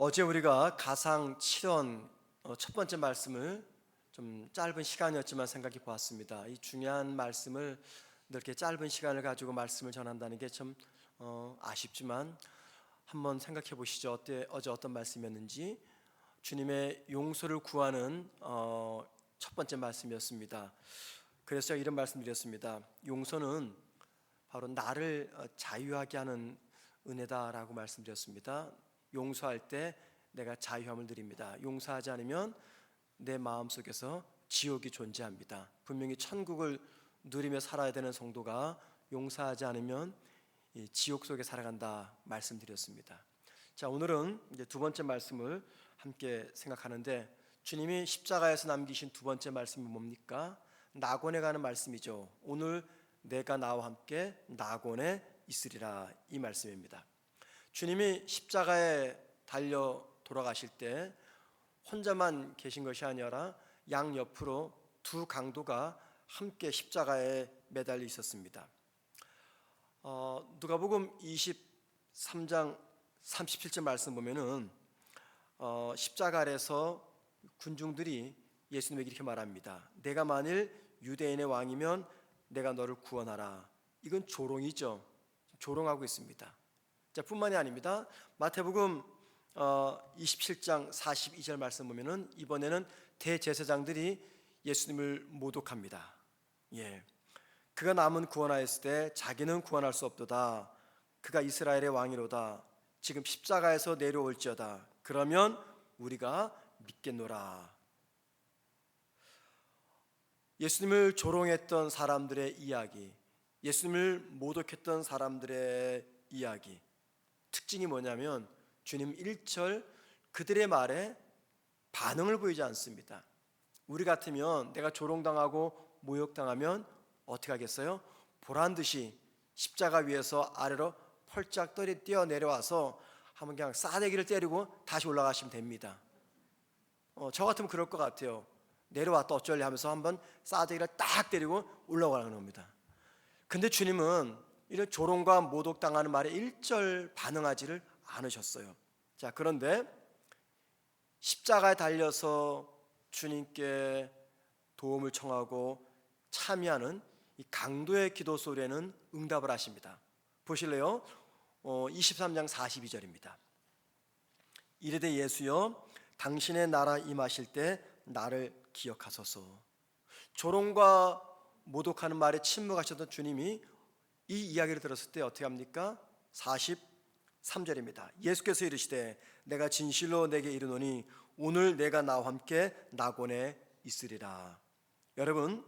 어제 우리가 가상 7원 어, 첫 번째 말씀을 좀 짧은 시간이었지만 생각해 보았습니다. 이 중요한 말씀을 이렇게 짧은 시간을 가지고 말씀을 전한다는 게참 어, 아쉽지만 한번 생각해 보시죠. 어때 어제 어떤 말씀이었는지 주님의 용서를 구하는 어, 첫 번째 말씀이었습니다. 그래서 이런 말씀드렸습니다. 용서는 바로 나를 어, 자유하게 하는 은혜다라고 말씀드렸습니다. 용서할 때 내가 자유함을 드립니다. 용서하지 않으면 내 마음 속에서 지옥이 존재합니다. 분명히 천국을 누리며 살아야 되는 성도가 용서하지 않으면 이 지옥 속에 살아간다 말씀드렸습니다. 자 오늘은 이제 두 번째 말씀을 함께 생각하는데 주님이 십자가에서 남기신 두 번째 말씀이 뭡니까? 낙원에 가는 말씀이죠. 오늘 내가 나와 함께 낙원에 있으리라 이 말씀입니다. 주님이 십자가에 달려 돌아가실 때 혼자만 계신 것이 아니라 양 옆으로 두 강도가 함께 십자가에 매달려 있었습니다. 어, 누가복음 23장 37절 말씀 보면은 어, 십자가 아래서 군중들이 예수님에게 이렇게 말합니다. 내가 만일 유대인의 왕이면 내가 너를 구원하라. 이건 조롱이죠. 조롱하고 있습니다. 자, 뿐만이 아닙니다. 마태복음 어, 27장 42절 말씀 보면은 이번에는 대제사장들이 예수님을 모독합니다. 예. 그가 남은 구원하였을 때 자기는 구원할 수 없도다. 그가 이스라엘의 왕이로다. 지금 십자가에서 내려올지어다. 그러면 우리가 믿겠노라. 예수님을 조롱했던 사람들의 이야기, 예수님을 모독했던 사람들의 이야기. 특징이 뭐냐면 주님 1절 그들의 말에 반응을 보이지 않습니다. 우리 같으면 내가 조롱당하고 모욕당하면 어떻게 하겠어요? 보란 듯이 십자가 위에서 아래로 펄짝 뛰어 내려와서 한번 그냥 싸대기를 때리고 다시 올라가시면 됩니다. 어, 저 같으면 그럴 것 같아요. 내려왔다 어쩔래 하면서 한번 싸대기를 딱 때리고 올라가는 겁니다. 근데 주님은 이런 조롱과 모독당하는 말에 일절 반응하지를 않으셨어요. 자, 그런데 십자가에 달려서 주님께 도움을 청하고 참여하는 이 강도의 기도 소리에는 응답을 하십니다. 보실래요? 어, 23장 42절입니다. 이르되 예수여 당신의 나라 임하실 때 나를 기억하소서. 조롱과 모독하는 말에 침묵하셨던 주님이 이 이야기를 들었을 때 어떻게 합니까? 43절입니다. 예수께서 이르시되 내가 진실로 내게 이르노니 오늘 내가 나와 함께 낙원에 있으리라. 여러분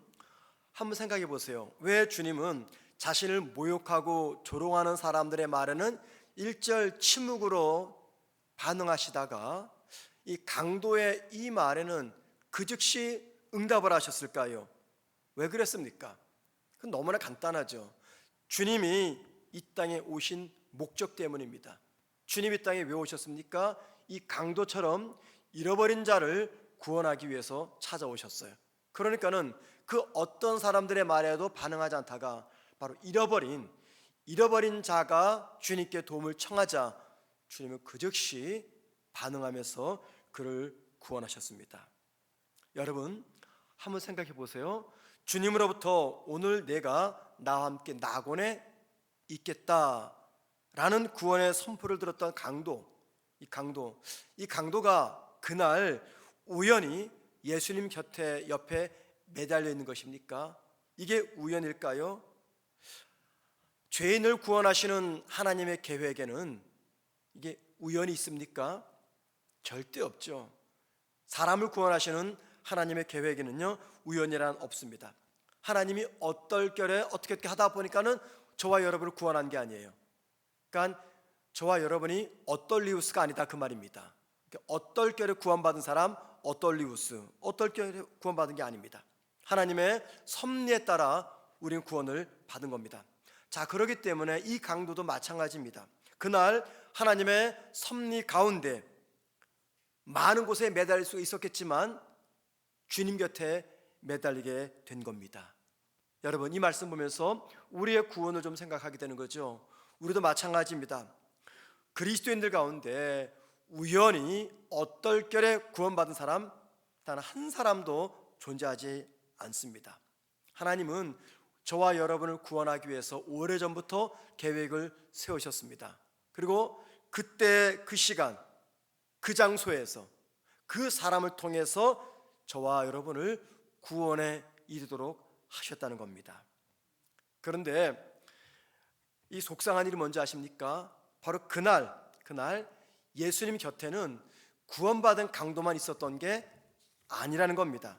한번 생각해 보세요. 왜 주님은 자신을 모욕하고 조롱하는 사람들의 말에는 일절 침묵으로 반응하시다가 이 강도의 이 말에는 그 즉시 응답을 하셨을까요? 왜 그랬습니까? 그건 너무나 간단하죠. 주님이 이 땅에 오신 목적 때문입니다. 주님이 이 땅에 왜 오셨습니까? 이 강도처럼 잃어버린 자를 구원하기 위해서 찾아오셨어요. 그러니까는 그 어떤 사람들의 말에도 반응하지 않다가 바로 잃어버린 잃어버린 자가 주님께 도움을 청하자 주님은 그 즉시 반응하면서 그를 구원하셨습니다. 여러분 한번 생각해 보세요. 주님으로부터 오늘 내가 나와 함께 낙원에 있겠다라는 구원의 선포를 들었던 강도, 이 강도, 이 강도가 그날 우연히 예수님 곁에 옆에 매달려 있는 것입니까? 이게 우연일까요? 죄인을 구원하시는 하나님의 계획에는 이게 우연이 있습니까? 절대 없죠. 사람을 구원하시는 하나님의 계획에는요 우연이란 없습니다. 하나님이 어떨결에 어떻게 어떻게 하다 보니까는 저와 여러분을 구원한 게 아니에요. 그러니까 저와 여러분이 어떨리우스가 아니다 그 말입니다. 어떨결에 구원받은 사람 어떨리우스 어떨결에 구원받은 게 아닙니다. 하나님의 섭리에 따라 우리는 구원을 받은 겁니다. 자 그러기 때문에 이 강도도 마찬가지입니다. 그날 하나님의 섭리 가운데 많은 곳에 매달릴 수 있었겠지만 주님 곁에 매달리게 된 겁니다. 여러분 이 말씀 보면서 우리의 구원을 좀 생각하게 되는 거죠. 우리도 마찬가지입니다. 그리스도인들 가운데 우연히 어떨결에 구원받은 사람 단 한 사람도 존재하지 않습니다. 하나님은 저와 여러분을 구원하기 위해서 오래전부터 계획을 세우셨습니다. 그리고 그때 그 시간 그 장소에서 그 사람을 통해서 저와 여러분을 구원에 이르도록 하셨다는 겁니다. 그런데 이 속상한 일이 뭔지 아십니까? 바로 그날 그날 예수님 곁에는 구원받은 강도만 있었던 게 아니라는 겁니다.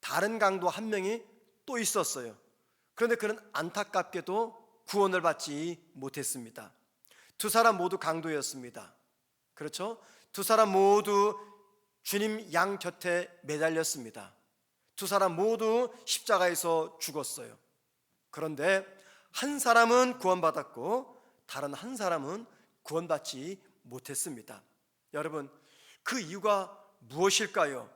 다른 강도 한 명이 또 있었어요. 그런데 그는 안타깝게도 구원을 받지 못했습니다. 두 사람 모두 강도였습니다. 그렇죠? 두 사람 모두 주님 양 곁에 매달렸습니다. 두 사람 모두 십자가에서 죽었어요. 그런데 한 사람은 구원받았고 다른 한 사람은 구원받지 못했습니다. 여러분, 그 이유가 무엇일까요?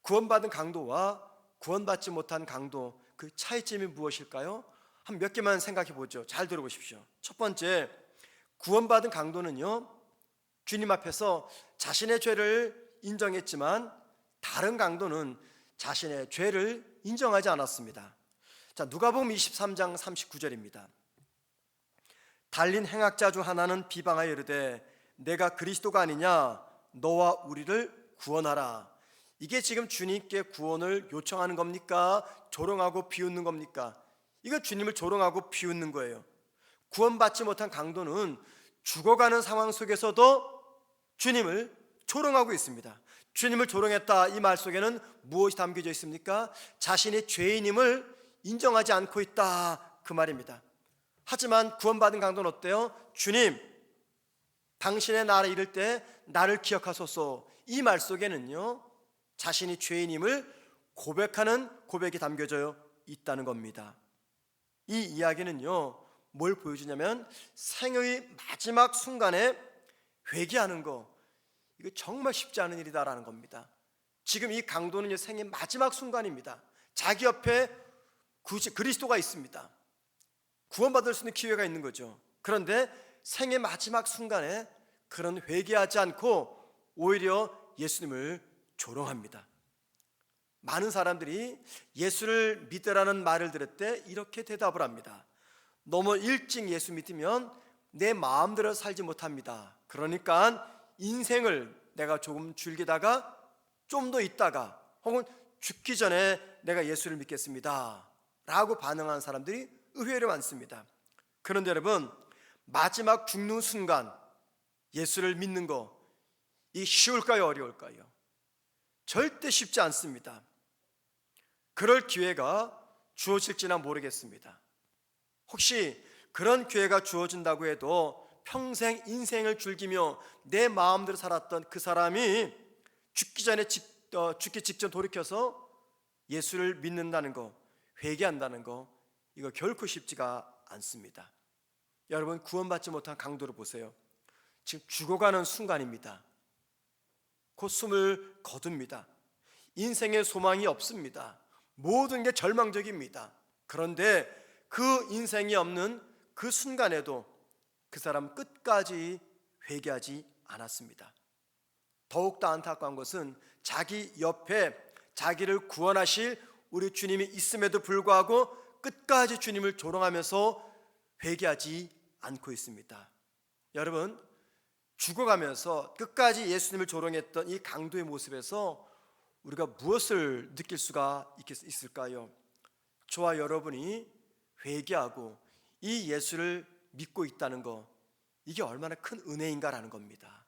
구원받은 강도와 구원받지 못한 강도 그 차이점이 무엇일까요? 한 몇 개만 생각해 보죠. 잘 들어보십시오. 첫 번째, 구원받은 강도는요. 주님 앞에서 자신의 죄를 인정했지만 다른 강도는 자신의 죄를 인정하지 않았습니다. 자, 누가복음 23장 39절입니다. 달린 행악자 중 하나는 비방하여 이르되 내가 그리스도가 아니냐 너와 우리를 구원하라. 이게 지금 주님께 구원을 요청하는 겁니까? 조롱하고 비웃는 겁니까? 이거 주님을 조롱하고 비웃는 거예요. 구원받지 못한 강도는 죽어가는 상황 속에서도 주님을 조롱하고 있습니다. 주님을 조롱했다 이 말 속에는 무엇이 담겨져 있습니까? 자신이 죄인임을 인정하지 않고 있다 그 말입니다. 하지만 구원받은 강도는 어때요? 주님, 당신의 나라 이를 때 나를 기억하소서 이 말 속에는요 자신이 죄인임을 고백하는 고백이 담겨져 있다는 겁니다. 이 이야기는요 뭘 보여주냐면 생의 마지막 순간에 회개하는 거 이거 정말 쉽지 않은 일이다라는 겁니다. 지금 이 강도는 생의 마지막 순간입니다. 자기 옆에 그리스도가 있습니다. 구원받을 수 있는 기회가 있는 거죠. 그런데 생의 마지막 순간에 그런 회개하지 않고 오히려 예수님을 조롱합니다. 많은 사람들이 예수를 믿으라는 말을 들을 때 이렇게 대답을 합니다. 너무 일찍 예수 믿으면 내 마음대로 살지 못합니다. 그러니까 인생을 내가 조금 즐기다가 좀 더 있다가 혹은 죽기 전에 내가 예수를 믿겠습니다. 라고 반응하는 사람들이 의외로 많습니다. 그런데 여러분, 마지막 죽는 순간 예수를 믿는 거, 이 쉬울까요? 어려울까요? 절대 쉽지 않습니다. 그럴 기회가 주어질지나 모르겠습니다. 혹시 그런 기회가 주어진다고 해도 평생 인생을 즐기며 내 마음대로 살았던 그 사람이 죽기 전에 직, 어, 죽기 직전 돌이켜서 예수를 믿는다는 거, 회개한다는 거, 이거 결코 쉽지가 않습니다. 여러분 구원받지 못한 강도를 보세요. 지금 죽어가는 순간입니다. 곧 숨을 거둡니다. 인생의 소망이 없습니다. 모든 게 절망적입니다. 그런데 그 인생이 없는 그 순간에도 그 사람 끝까지 회개하지 않았습니다. 더욱더 안타까운 것은 자기 옆에 자기를 구원하실 우리 주님이 있음에도 불구하고 끝까지 주님을 조롱하면서 회개하지 않고 있습니다. 여러분, 죽어가면서 끝까지 예수님을 조롱했던 이 강도의 모습에서 우리가 무엇을 느낄 수가 있을까요? 저와 여러분이 회개하고 이 예수를 믿고 있다는 거 이게 얼마나 큰 은혜인가라는 겁니다.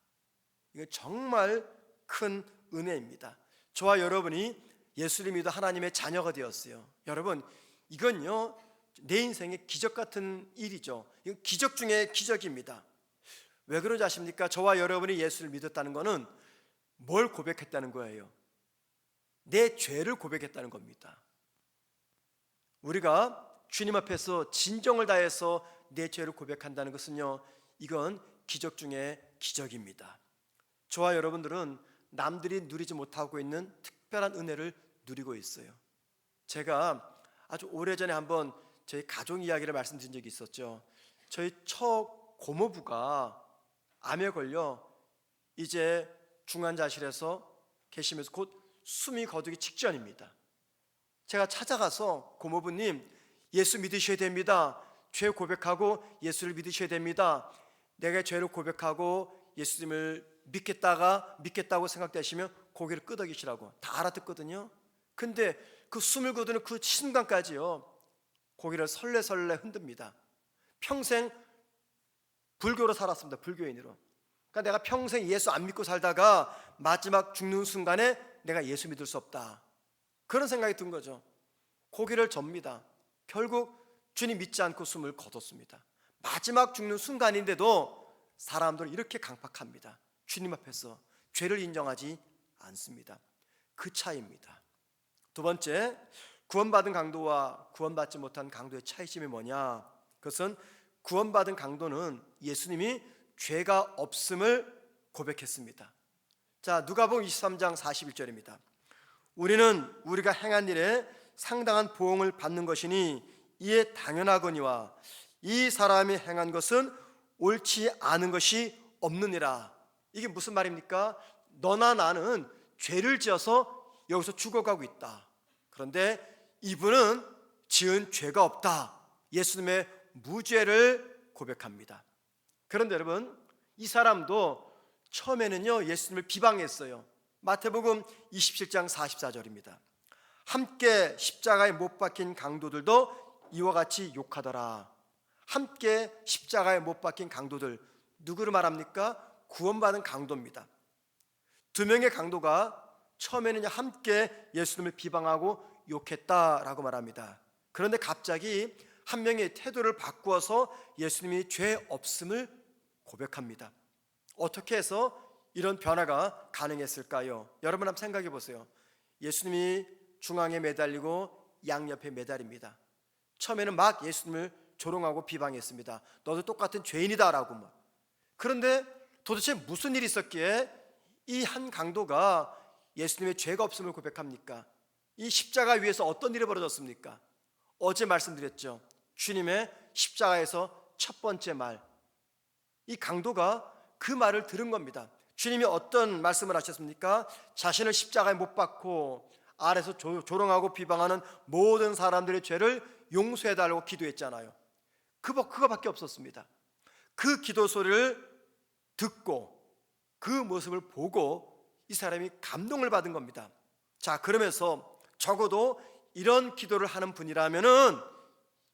이게 정말 큰 은혜입니다. 저와 여러분이 예수를 믿어 하나님의 자녀가 되었어요. 여러분 이건요 내 인생의 기적 같은 일이죠. 이건 기적 중의 기적입니다. 왜 그러지 아십니까? 저와 여러분이 예수를 믿었다는 것은 뭘 고백했다는 거예요? 내 죄를 고백했다는 겁니다. 우리가 주님 앞에서 진정을 다해서 내 죄를 고백한다는 것은요, 이건 기적 중의 기적입니다. 저와 여러분들은 남들이 누리지 못하고 있는 특별한 은혜를 누리고 있어요. 제가 아주 오래전에 한번 저희 가족 이야기를 말씀드린 적이 있었죠. 저희 첫 고모부가 암에 걸려 이제 중환자실에서 계시면서 곧 숨이 거두기 직전입니다. 제가 찾아가서 고모부님 예수 믿으셔야 됩니다. 죄 고백하고 예수를 믿으셔야 됩니다. 내가 죄를 고백하고 예수님을 믿겠다가 믿겠다고 생각되시면 고개를 끄덕이시라고 다 알아듣거든요. 근데 그 숨을 거두는 그 순간까지요. 고개를 설레설레 흔듭니다. 평생 불교로 살았습니다. 불교인으로. 그러니까 내가 평생 예수 안 믿고 살다가 마지막 죽는 순간에 내가 예수 믿을 수 없다. 그런 생각이 든 거죠. 고개를 접니다. 결국 주님 믿지 않고 숨을 거뒀습니다. 마지막 죽는 순간인데도 사람들은 이렇게 강팍합니다. 주님 앞에서 죄를 인정하지 않습니다. 그 차이입니다. 두 번째, 구원받은 강도와 구원받지 못한 강도의 차이점이 뭐냐? 그것은 구원받은 강도는 예수님이 죄가 없음을 고백했습니다. 자, 누가복음 23장 41절입니다. 우리는 우리가 행한 일에 상당한 보응을 받는 것이니 이에 당연하거니와 이 사람이 행한 것은 옳지 않은 것이 없느니라. 이게 무슨 말입니까? 너나 나는 죄를 지어서 여기서 죽어가고 있다. 그런데 이분은 지은 죄가 없다. 예수님의 무죄를 고백합니다. 그런데 여러분, 이 사람도 처음에는요, 예수님을 비방했어요. 마태복음 27장 44절입니다. 함께 십자가에 못 박힌 강도들도 이와 같이 욕하더라. 함께 십자가에 못 박힌 강도들 누구를 말합니까? 구원받은 강도입니다. 두 명의 강도가 처음에는 함께 예수님을 비방하고 욕했다라고 말합니다. 그런데 갑자기 한 명의 태도를 바꾸어서 예수님이 죄 없음을 고백합니다. 어떻게 해서 이런 변화가 가능했을까요? 여러분 한번 생각해 보세요. 예수님이 중앙에 매달리고 양옆에 매달립니다. 처음에는 막 예수님을 조롱하고 비방했습니다. 너도 똑같은 죄인이다라고 막. 그런데 도대체 무슨 일이 있었기에 이 한 강도가 예수님의 죄가 없음을 고백합니까? 이 십자가 위에서 어떤 일이 벌어졌습니까? 어제 말씀드렸죠. 주님의 십자가에서 첫 번째 말. 이 강도가 그 말을 들은 겁니다. 주님이 어떤 말씀을 하셨습니까? 자신을 십자가에 못 박고 아래서 조, 조롱하고 비방하는 모든 사람들의 죄를 용서해 달라고 기도했잖아요. 그거 그거밖에 없었습니다. 그 기도 소리를 듣고 그 모습을 보고 이 사람이 감동을 받은 겁니다. 자, 그러면서 적어도 이런 기도를 하는 분이라면은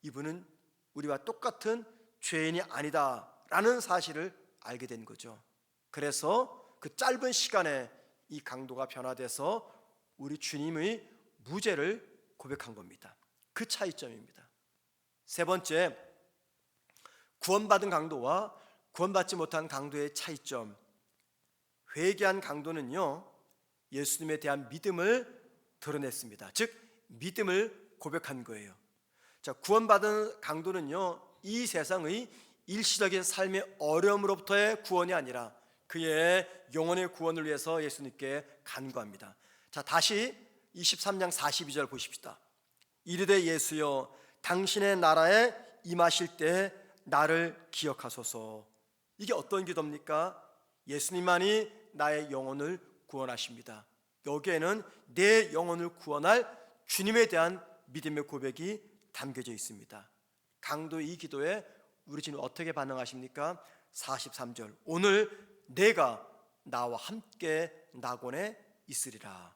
이분은 우리와 똑같은 죄인이 아니다라는 사실을 알게 된 거죠. 그래서 그 짧은 시간에 이 강도가 변화돼서 우리 주님의 무죄를 고백한 겁니다. 그 차이점입니다. 세 번째, 구원받은 강도와 구원받지 못한 강도의 차이점. 회개한 강도는요, 예수님에 대한 믿음을 드러냈습니다. 즉, 믿음을 고백한 거예요. 자, 구원받은 강도는요, 이 세상의 일시적인 삶의 어려움으로부터의 구원이 아니라 그의 영혼의 구원을 위해서 예수님께 간구합니다. 자, 다시 23장 42절 보십시다. 이르되 예수여 당신의 나라에 임하실 때 나를 기억하소서. 이게 어떤 기도입니까? 예수님만이 나의 영혼을 구원하십니다. 여기에는 내 영혼을 구원할 주님에 대한 믿음의 고백이 담겨져 있습니다. 강도 이 기도에 우리 지금 어떻게 반응하십니까? 43절. 오늘 내가 나와 함께 낙원에 있으리라.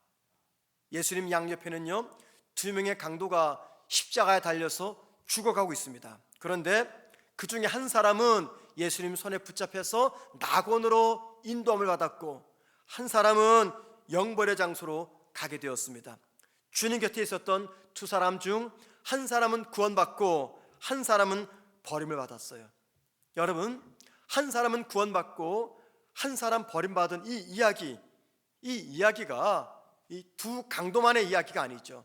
예수님 양옆에는요, 두 명의 강도가 십자가에 달려서 죽어가고 있습니다. 그런데 그 중에 한 사람은 예수님 손에 붙잡혀서 낙원으로 인도함을 받았고 한 사람은 영벌의 장소로 가게 되었습니다. 주님 곁에 있었던 두 사람 중 한 사람은 구원받고 한 사람은 버림을 받았어요. 여러분, 한 사람은 구원받고 한 사람 버림받은 이 이야기, 이 이야기가 이 두 강도만의 이야기가 아니죠.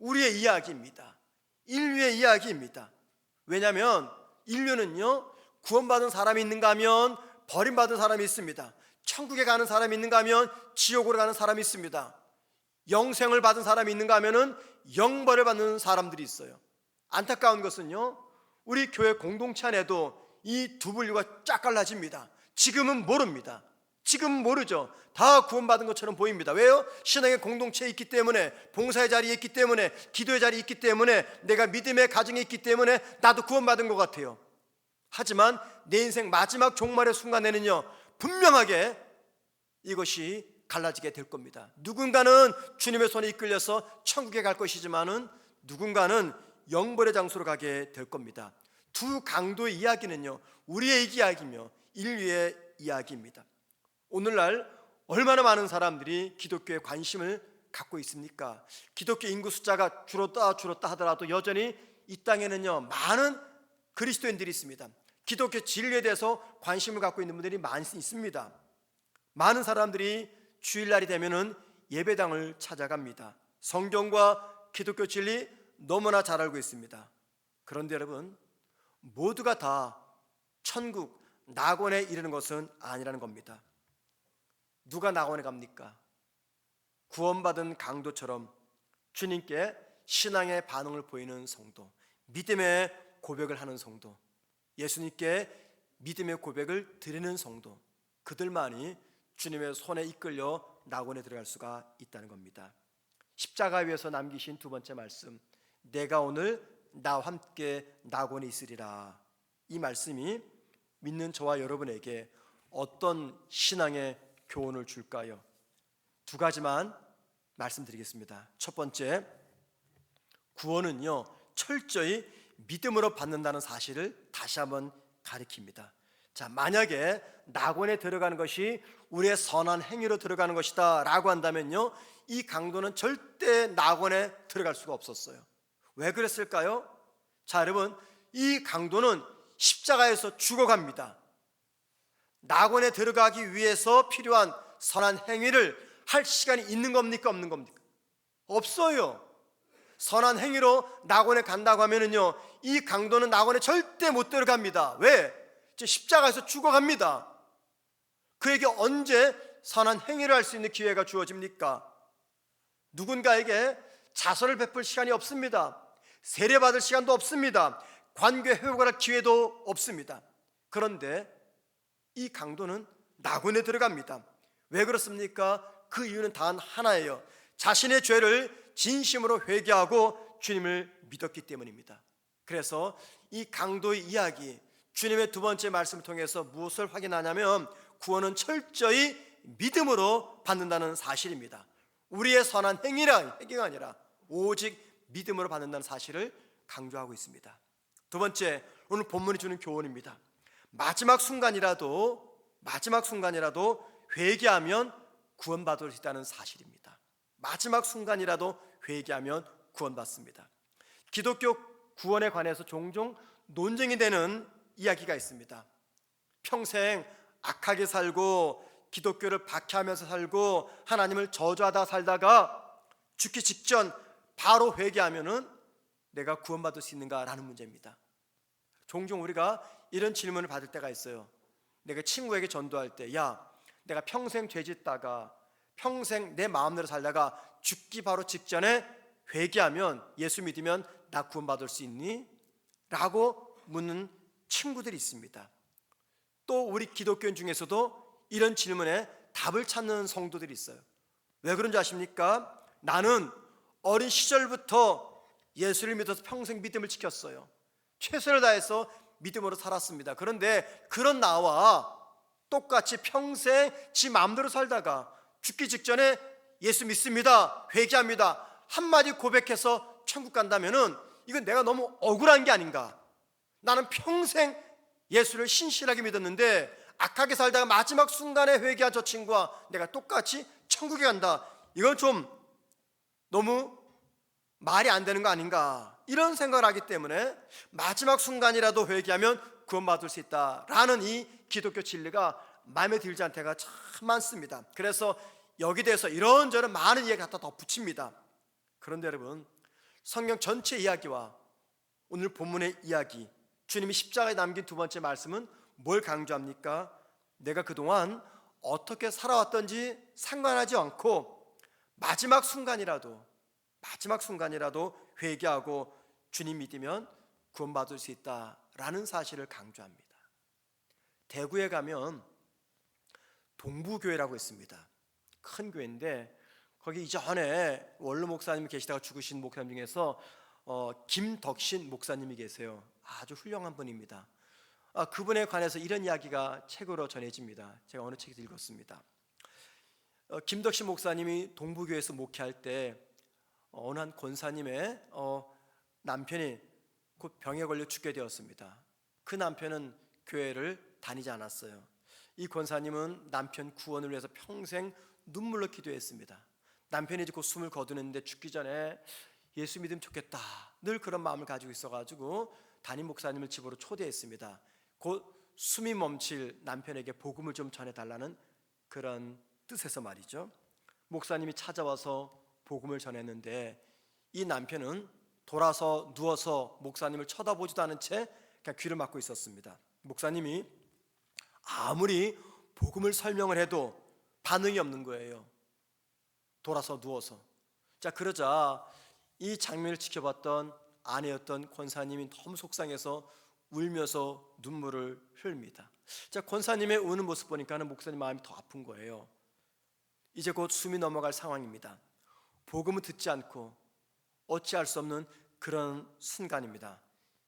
우리의 이야기입니다. 인류의 이야기입니다. 왜냐하면 인류는요 구원받은 사람이 있는가 하면 버림받은 사람이 있습니다. 천국에 가는 사람이 있는가 하면 지옥으로 가는 사람이 있습니다. 영생을 받은 사람이 있는가 하면은 영벌을 받는 사람들이 있어요. 안타까운 것은요 우리 교회 공동체 안에도 이 두 분류가 쫙 갈라집니다. 지금은 모릅니다. 지금 모르죠. 다 구원받은 것처럼 보입니다. 왜요? 신앙의 공동체에 있기 때문에, 봉사의 자리에 있기 때문에, 기도의 자리에 있기 때문에, 내가 믿음의 가정에 있기 때문에 나도 구원받은 것 같아요. 하지만 내 인생 마지막 종말의 순간에는요, 분명하게 이것이 갈라지게 될 겁니다. 누군가는 주님의 손에 이끌려서 천국에 갈 것이지만은 누군가는 영벌의 장소로 가게 될 겁니다. 두 강도의 이야기는요, 우리의 이야기며 인류의 이야기입니다. 오늘날 얼마나 많은 사람들이 기독교에 관심을 갖고 있습니까? 기독교 인구 숫자가 줄었다 줄었다 하더라도 여전히 이 땅에는요 많은 그리스도인들이 있습니다. 기독교 진리에 대해서 관심을 갖고 있는 분들이 많이 있습니다. 많은 사람들이 주일날이 되면은 예배당을 찾아갑니다. 성경과 기독교 진리 너무나 잘 알고 있습니다. 그런데 여러분 모두가 다 천국 낙원에 이르는 것은 아니라는 겁니다. 누가 낙원에 갑니까? 구원받은 강도처럼 주님께 신앙의 반응을 보이는 성도, 믿음의 고백을 하는 성도, 예수님께 믿음의 고백을 드리는 성도, 그들만이 주님의 손에 이끌려 낙원에 들어갈 수가 있다는 겁니다. 십자가 위에서 남기신 두 번째 말씀, 내가 오늘 나와 함께 낙원에 있으리라. 이 말씀이 믿는 저와 여러분에게 어떤 신앙의 교훈을 줄까요? 두 가지만 말씀드리겠습니다. 첫 번째, 구원은요, 철저히 믿음으로 받는다는 사실을 다시 한번 가리킵니다. 자, 만약에 낙원에 들어가는 것이 우리의 선한 행위로 들어가는 것이다 라고 한다면요, 이 강도는 절대 낙원에 들어갈 수가 없었어요. 왜 그랬을까요? 자, 여러분, 이 강도는 십자가에서 죽어갑니다. 낙원에 들어가기 위해서 필요한 선한 행위를 할 시간이 있는 겁니까 없는 겁니까? 없어요. 선한 행위로 낙원에 간다고 하면은요, 이 강도는 낙원에 절대 못 들어갑니다. 왜? 십자가에서 죽어갑니다. 그에게 언제 선한 행위를 할 수 있는 기회가 주어집니까? 누군가에게 자선을 베풀 시간이 없습니다. 세례받을 시간도 없습니다. 관계 회복을 할 기회도 없습니다. 그런데 이 강도는 낙원에 들어갑니다. 왜 그렇습니까? 그 이유는 단 하나예요. 자신의 죄를 진심으로 회개하고 주님을 믿었기 때문입니다. 그래서 이 강도의 이야기, 주님의 두 번째 말씀을 통해서 무엇을 확인하냐면 구원은 철저히 믿음으로 받는다는 사실입니다. 우리의 선한 행위라 행위가 아니라 오직 믿음으로 받는다는 사실을 강조하고 있습니다. 두 번째, 오늘 본문이 주는 교훈입니다. 마지막 순간이라도 마지막 순간이라도 회개하면 구원받을 수 있다는 사실입니다. 마지막 순간이라도 회개하면 구원받습니다. 기독교 구원에 관해서 종종 논쟁이 되는 이야기가 있습니다. 평생 악하게 살고 기독교를 박해하면서 살고 하나님을 저주하다 살다가 죽기 직전 바로 회개하면은 내가 구원받을 수 있는가라는 문제입니다. 종종 우리가 이런 질문을 받을 때가 있어요. 내가 친구에게 전도할 때, 야, 내가 평생 죄짓다가 평생 내 마음대로 살다가 죽기 바로 직전에 회개하면 예수 믿으면 나 구원받을 수 있니? 라고 묻는 친구들이 있습니다. 또 우리 기독교인 중에서도 이런 질문에 답을 찾는 성도들이 있어요. 왜 그런지 아십니까? 나는 어린 시절부터 예수를 믿어서 평생 믿음을 지켰어요. 최선을 다해서 믿음으로 살았습니다. 그런데 그런 나와 똑같이 평생 지 마음대로 살다가 죽기 직전에 예수 믿습니다. 회개합니다. 한마디 고백해서 천국 간다면은 이건 내가 너무 억울한 게 아닌가. 나는 평생 예수를 신실하게 믿었는데 악하게 살다가 마지막 순간에 회개한 저 친구와 내가 똑같이 천국에 간다. 이건 좀 너무 말이 안 되는 거 아닌가. 이런 생각을 하기 때문에 마지막 순간이라도 회개하면 구원받을 수 있다라는 이 기독교 진리가 마음에 들지 않은 때가 참 많습니다. 그래서 여기 대해서 이런저런 많은 이야기 갖다 덧붙입니다. 그런데 여러분 성경 전체 이야기와 오늘 본문의 이야기 주님이 십자가에 남긴 두 번째 말씀은 뭘 강조합니까? 내가 그동안 어떻게 살아왔던지 상관하지 않고 마지막 순간이라도 마지막 순간이라도 회개하고 주님 믿으면 구원받을 수 있다라는 사실을 강조합니다. 대구에 가면 동부교회라고 있습니다. 큰 교회인데 거기 이전에 원로 목사님 계시다가 죽으신 목사님 중에서 어, 김덕신 목사님이 계세요. 아주 훌륭한 분입니다. 아, 그분에 관해서 이런 이야기가 책으로 전해집니다. 제가 어느 책에서 읽었습니다. 어, 김덕신 목사님이 동부교회에서 목회할 때 어, 어느 한 권사님의 어, 남편이 곧 병에 걸려 죽게 되었습니다. 그 남편은 교회를 다니지 않았어요. 이 권사님은 남편 구원을 위해서 평생 눈물로 기도했습니다. 남편이 곧 숨을 거두는데 죽기 전에 예수 믿으면 좋겠다. 늘 그런 마음을 가지고 있어가지고 담임 목사님을 집으로 초대했습니다. 곧 숨이 멈출 남편에게 복음을 좀 전해달라는 그런 뜻에서 말이죠. 목사님이 찾아와서 복음을 전했는데 이 남편은 돌아서 누워서 목사님을 쳐다보지도 않은 채 그냥 귀를 막고 있었습니다. 목사님이 아무리 복음을 설명을 해도 반응이 없는 거예요. 돌아서 누워서. 자, 그러자 이 장면을 지켜봤던 아내였던 권사님이 너무 속상해서 울면서 눈물을 흘립니다. 자, 권사님의 우는 모습 보니까는 목사님 마음이 더 아픈 거예요. 이제 곧 숨이 넘어갈 상황입니다. 복음을 듣지 않고 어찌할 수 없는 그런 순간입니다.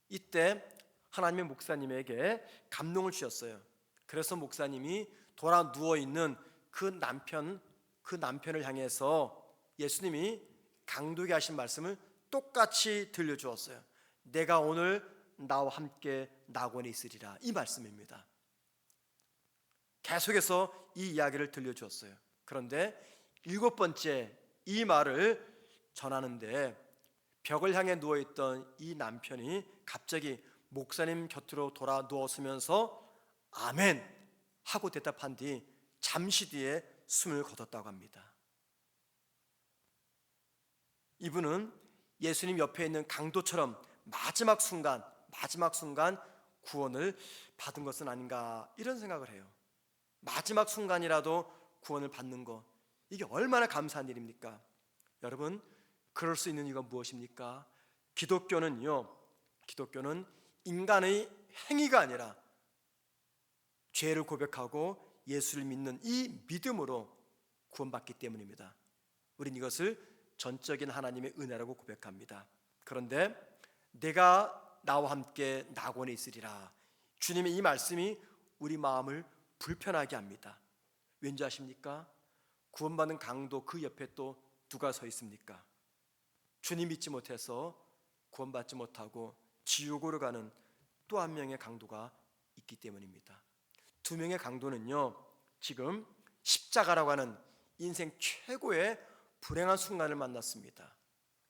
이때 하나님의 목사님에게 감동을 주셨어요. 그래서 목사님이 돌아 누워 있는 그 남편 그 남편을 향해서 예수님이 강도게 하신 말씀을 똑같이 들려 주었어요. 내가 오늘 나와 함께 낙원에 있으리라 이 말씀입니다. 계속해서 이 이야기를 들려 주었어요. 그런데 일곱 번째 이 말을 전하는데 벽을 향해 누워 있던 이 남편이 갑자기 목사님 곁으로 돌아 누웠으면서 아멘 하고 대답한 뒤 잠시 뒤에 숨을 거뒀다고 합니다. 이분은 예수님 옆에 있는 강도처럼 마지막 순간, 마지막 순간 구원을 받은 것은 아닌가 이런 생각을 해요. 마지막 순간이라도 구원을 받는 것 이게 얼마나 감사한 일입니까? 여러분 그럴 수 있는 이유가 무엇입니까? 기독교는요. 기독교는 인간의 행위가 아니라 죄를 고백하고 예수를 믿는 이 믿음으로 구원받기 때문입니다. 우린 이것을 전적인 하나님의 은혜라고 고백합니다. 그런데 내가 나와 함께 낙원에 있으리라. 주님의 이 말씀이 우리 마음을 불편하게 합니다. 왠지 아십니까? 구원받는 강도 그 옆에 또 누가 서 있습니까? 주님 믿지 못해서 구원받지 못하고 지옥으로 가는 또 한 명의 강도가 있기 때문입니다. 두 명의 강도는요, 지금 십자가라고 하는 인생 최고의 불행한 순간을 만났습니다.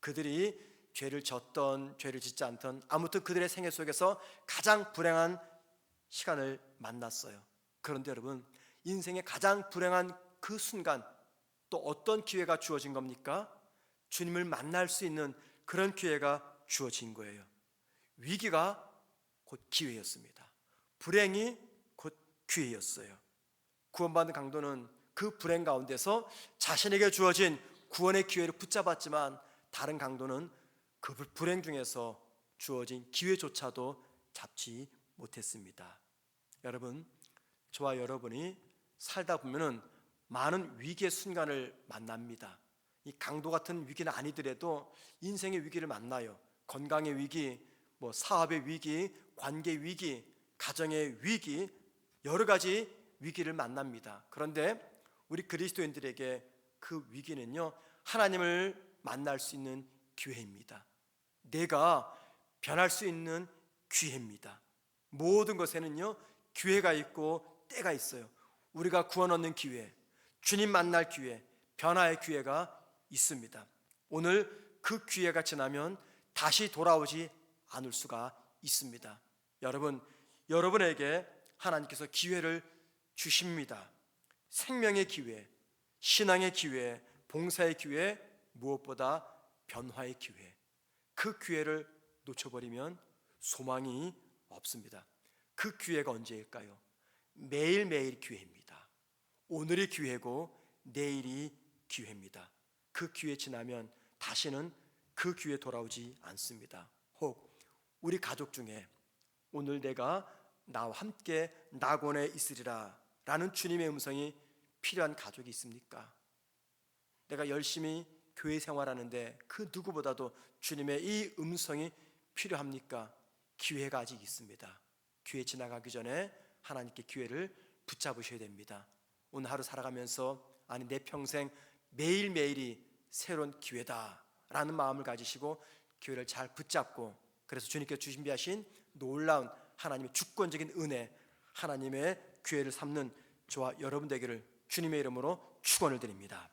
그들이 죄를 졌던, 죄를 짓지 않던, 아무튼 그들의 생애 속에서 가장 불행한 시간을 만났어요. 그런데 여러분, 인생의 가장 불행한 그 순간, 또 어떤 기회가 주어진 겁니까? 주님을 만날 수 있는 그런 기회가 주어진 거예요. 위기가 곧 기회였습니다. 불행이 곧 기회였어요. 구원받은 강도는 그 불행 가운데서 자신에게 주어진 구원의 기회를 붙잡았지만 다른 강도는 그 불행 중에서 주어진 기회조차도 잡지 못했습니다. 여러분, 저와 여러분이 살다 보면은 많은 위기의 순간을 만납니다. 이 강도 같은 위기는 아니더라도 인생의 위기를 만나요. 건강의 위기, 뭐 사업의 위기, 관계 위기, 가정의 위기, 여러 가지 위기를 만납니다. 그런데 우리 그리스도인들에게 그 위기는요, 하나님을 만날 수 있는 기회입니다. 내가 변할 수 있는 기회입니다. 모든 것에는요, 기회가 있고 때가 있어요. 우리가 구원 얻는 기회, 주님 만날 기회, 변화의 기회가 있습니다. 오늘 그 기회가 지나면 다시 돌아오지 않을 수가 있습니다. 여러분, 여러분에게 하나님께서 기회를 주십니다. 생명의 기회, 신앙의 기회, 봉사의 기회, 무엇보다 변화의 기회. 그 기회를 놓쳐버리면 소망이 없습니다. 그 기회가 언제일까요? 매일매일 기회입니다. 오늘이 기회고 내일이 기회입니다. 그 기회 지나면 다시는 그 기회 돌아오지 않습니다. 혹 우리 가족 중에 오늘 내가 나와 함께 낙원에 있으리라 라는 주님의 음성이 필요한 가족이 있습니까? 내가 열심히 교회 생활하는데 그 누구보다도 주님의 이 음성이 필요합니까? 기회가 아직 있습니다. 기회 지나가기 전에 하나님께 기회를 붙잡으셔야 됩니다. 오늘 하루 살아가면서 아니 내 평생 매일매일이 새로운 기회다라는 마음을 가지시고 기회를 잘 붙잡고 그래서 주님께 준비하신 놀라운 하나님의 주권적인 은혜 하나님의 기회를 삼는 저와 여러분 되기를 주님의 이름으로 축원을 드립니다.